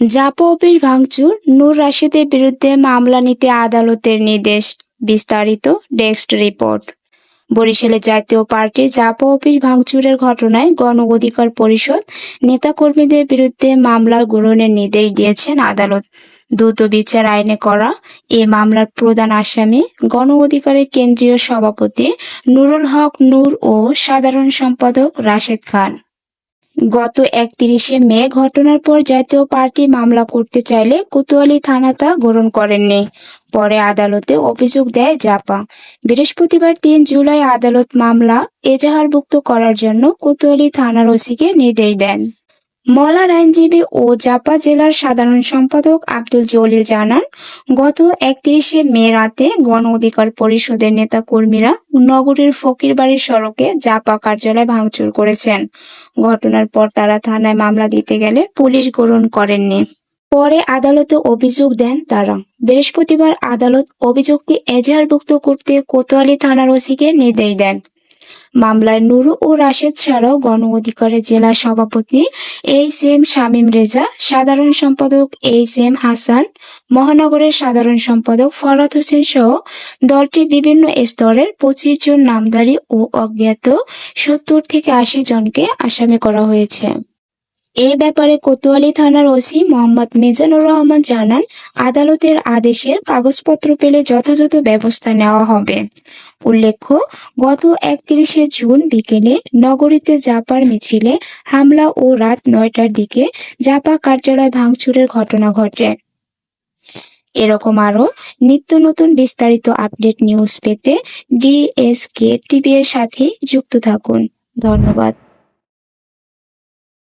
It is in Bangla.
জাপা অফিস ভাঙচুর, নূর রাশেদের বিরুদ্ধে মামলা নিতে আদালতের নির্দেশ, বিস্তারিত ডেস্ক রিপোর্ট। বরিশালে জাতীয় পার্টির জাপা অফিস ভাঙচুরের ঘটনায় গণ অধিকার পরিষদ নেতাকর্মীদের বিরুদ্ধে মামলা গ্রহণের নির্দেশ দিয়েছেন আদালত। দ্রুত বিচার আইনে করা এ মামলার প্রধান আসামি গণ অধিকারের কেন্দ্রীয় সভাপতি নুরুল হক নূর ও সাধারণ সম্পাদক রাশেদ খান। গত একত্রিশে মে ঘটনার পর জাতীয় পার্টি মামলা করতে চাইলে কোতোয়ালি থানা তা গ্রহণ করেননি। পরে আদালতে অভিযোগ দেয় জাপা। বৃহস্পতিবার তিন জুলাই আদালত মামলা এজাহারভুক্ত করার জন্য কোতোয়ালি থানার ওসিকে নির্দেশ দেন। মলার আইনজীবী ও জাপা জেলার সাধারণ সম্পাদক আব্দুল জলিল জানান, গত একত্রিশে মে রাতে গণ অধিকার পরিষদের নেতা কর্মীরা নগরীর ফকিরবাড়ির সড়কে জাপা কার্যালয় ভাঙচুর করেছেন। ঘটনার পর তারা থানায় মামলা দিতে গেলে পুলিশ গ্রহণ করেননি। পরে আদালতে অভিযোগ দেন তারা। বৃহস্পতিবার আদালত অভিযোগটি এজাহারভুক্ত করতে কোতোয়ালি থানার ওসিকে নির্দেশ দেন। মামলায় নুরু ও রাশেদ ছাড়াও গণ অধিকারের জেলা সভাপতি এইচ এম শামীম রেজা, সাধারণ সম্পাদক এইচ এম হাসান, মহানগরের সাধারণ সম্পাদক ফরাত হোসেন সহ দলটির বিভিন্ন স্তরের পঁচিশ জন নামধারী ও অজ্ঞাত সত্তর থেকে আশি জনকে আসামি করা হয়েছে। এ ব্যাপারে কোতোয়ালি থানার ওসি মোহাম্মদ মিজানুর রহমান জানান, আদালতের আদেশের কাগজপত্র পেলে যথাযথ ব্যবস্থা নেওয়া হবে। উল্লেখ্য, গত একত্রিশে জুন বিকেলে নগরীতে জাপার মিছিলে হামলা ও রাত নয়টার দিকে জাপা কার্যালয় ভাঙচুরের ঘটনা ঘটে। এরকম আরও নিত্য নতুন বিস্তারিত আপডেট নিউজ পেতে ডিএসকে টিভি এর সাথে যুক্ত থাকুন। ধন্যবাদ।